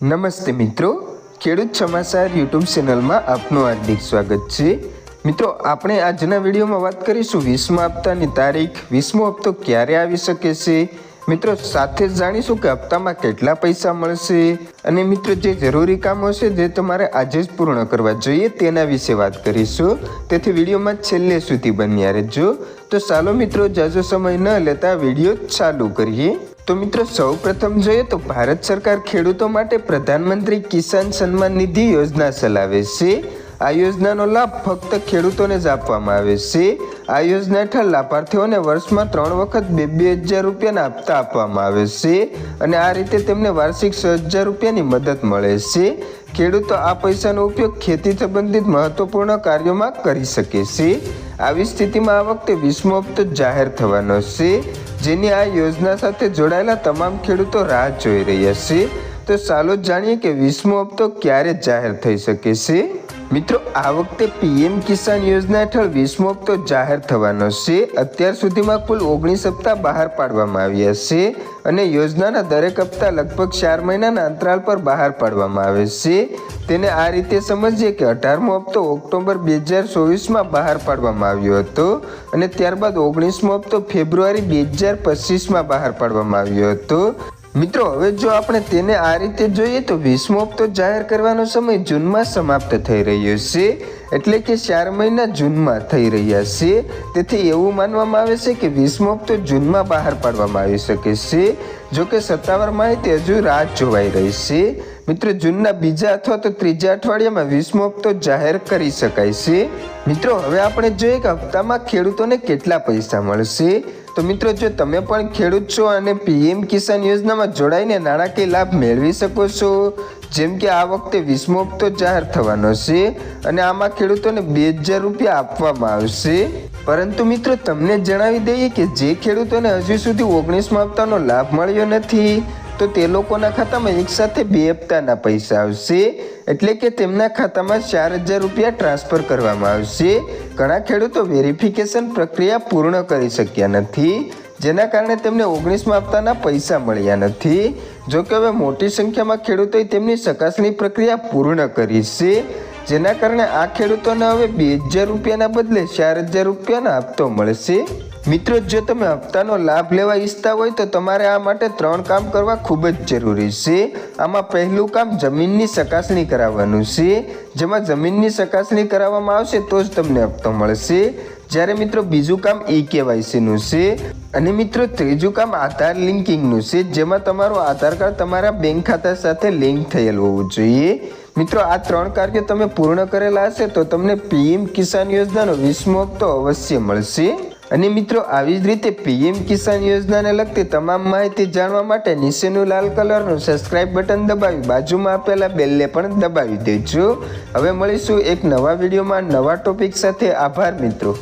નમસ્તે મિત્રો, ખેડૂત સમાચાર યુટ્યુબ ચેનલમાં આપનું હાર્દિક સ્વાગત છે. મિત્રો, આપણે આજના વિડીયોમાં વાત કરીશું વીસમા હપ્તાની તારીખ. વીસમો હપ્તો ક્યારે આવી શકે છે? મિત્રો, સાથે જાણીશું કે હપ્તામાં કેટલા પૈસા મળશે? અને મિત્રો, જે જરૂરી કામો છે જે તમારે આજે જ પૂર્ણ કરવા જોઈએ તેના વિશે વાત કરીશું. તેથી વિડીયોમાં છેલ્લે સુધી બન્યા રહેજો. તો ચાલો મિત્રો, જાજો સમય ન લેતા વીડિયો ચાલુ કરીએ. તો મિત્રો સૌ પ્રથમ જોઈએ તો ભારત સરકાર ખેડૂતો માટે પ્રધાનમંત્રી કિસાન સન્માન નિધિ યોજના ચલાવે છે. આ યોજનાનો લાભ ફક્ત ખેડૂતોને જ આપવામાં આવે છે. આ યોજના હેઠળ લાભાર્થીઓને વર્ષમાં ત્રણ વખત બે બે હજાર રૂપિયાના હપ્તા આપવામાં આવે છે અને આ રીતે તેમને વાર્ષિક છ હજાર રૂપિયાની મદદ મળે છે. ખેડૂતો આ પૈસાનો ઉપયોગ ખેતી સંબંધિત મહત્વપૂર્ણ કાર્યોમાં કરી શકે છે. આવી સ્થિતિમાં આ વખતે વીસમો હપ્તો જાહેર થવાનો છે. જેની આ યોજના સાથે જોડાયેલા તમામ ખેડૂતો રાહ જોઈ રહ્યા છે. તો ચાલો જાણીએ કે વીસમો હપ્તો ક્યારે જાહેર થઈ શકે છે? મિત્રો, આ વખતે પીએમ કિસાન યોજના હેઠળ વીસમો હપ્તો જાહેર થવાનો છે. અત્યાર સુધીમાં કુલ ઓગણીસ હપ્તા બહાર પાડવામાં આવ્યા છે અને યોજનાના દરેક હપ્તા લગભગ ચાર મહિનાના અંતરાલ પર બહાર પાડવામાં આવે છે. તેને આ રીતે સમજીએ કે અઢારમો હપ્તો ઓક્ટોબર બે હજાર ચોવીસમાં બહાર પાડવામાં આવ્યો હતો અને ત્યારબાદ ઓગણીસમો હપ્તો ફેબ્રુઆરી બે હજાર પચીસમાં બહાર પાડવામાં આવ્યો હતો. મિત્રો, હવે જો આપણે તેને આ રીતે જોઈએ તો વીસમો હપ્તો જાહેર કરવાનો સમય જૂનમાં સમાપ્ત થઈ રહ્યો છે. એટલે કે ચાર મહિના જૂનમાં થઈ રહ્યા છે. તેથી એવું માનવામાં આવે છે કે વીસમો હપ્તો જૂનમાં બહાર પાડવામાં આવી શકે છે. જો કે સત્તાવાર માહિતી હજુ રાહ જોવાઈ રહી છે. મિત્રો, જૂનના બીજા અથવા તો ત્રીજા અઠવાડિયામાં વીસમો હપ્તો જાહેર કરી શકાય છે. મિત્રો, હવે આપણે જોઈએ કે હપ્તામાં ખેડૂતોને કેટલા પૈસા મળશે? તો મિત્રો, જો તમે પણ ખેડૂત છો અને પીએમ કિસાન યોજનામાં જોડાઈને નાણાકીય લાભ મેળવી શકો છો. જેમ કે આ વખતે વીસમો હપ્તો જાહેર થવાનો છે અને આમાં ખેડૂતોને બે હજાર રૂપિયા આપવામાં આવશે. પરંતુ મિત્રો, તમને જણાવી દઈએ કે જે ખેડૂતોને હજુ સુધી ઓગણીસમા હપ્તાનો લાભ મળ્યો નથી, તો તે લોકોના ખાતામાં એકસાથે બે હપ્તાના પૈસા આવશે. એટલે કે તેમના ખાતામાં ચાર હજાર રૂપિયા ટ્રાન્સફર કરવામાં આવશે. ઘણા ખેડૂતો વેરિફિકેશન પ્રક્રિયા પૂર્ણ કરી શક્યા નથી, જેના કારણે તેમને ઓગણીસમાં હપ્તાના પૈસા મળ્યા નથી. જો કે હવે મોટી સંખ્યામાં ખેડૂતોએ તેમની ચકાસણી પ્રક્રિયા પૂર્ણ કરી છે. જેના કારણે આ ખેડૂતોને હવે બે હજાર રૂપિયાના બદલે ચાર હજાર રૂપિયાના હપ્તો મળશે. મિત્રો, જો તમે હપ્તાનો લાભ લેવા ઈચ્છતા હોય તો તમારે આ માટે ત્રણ કામ કરવા ખૂબ જ જરૂરી છે. આમાં પહેલું કામ જમીનની ચકાસણી કરાવવાનું છે. જેમાં જમીનની ચકાસણી કરાવવામાં આવશે તો જ તમને હપ્તો મળશે. જ્યારે મિત્રો બીજું કામ ઈ કેવાયસીનું છે. અને મિત્રો, ત્રીજું કામ આધાર લિંકિંગનું છે, જેમાં તમારું આધાર કાર્ડ તમારા બેંક ખાતા સાથે લિંક થયેલ હોવું જોઈએ. મિત્રો, આ ત્રણ કાર્ય તમે પૂર્ણ કરેલા હશે તો તમને પીએમ કિસાન યોજનાનો વીસમો હપ્તો અવશ્ય મળશે. અને મિત્રો, આવી જ રીતે પીએમ કિસાન યોજનાને લગતી તમામ માહિતી જાણવા માટે નીચેનું લાલ કલરનું સબસ્ક્રાઇબ બટન દબાવી બાજુમાં આપેલા બેલને પણ દબાવી દેજો. હવે મળીશું એક નવા વિડીયોમાં નવા ટોપિક સાથે. આભાર મિત્રો.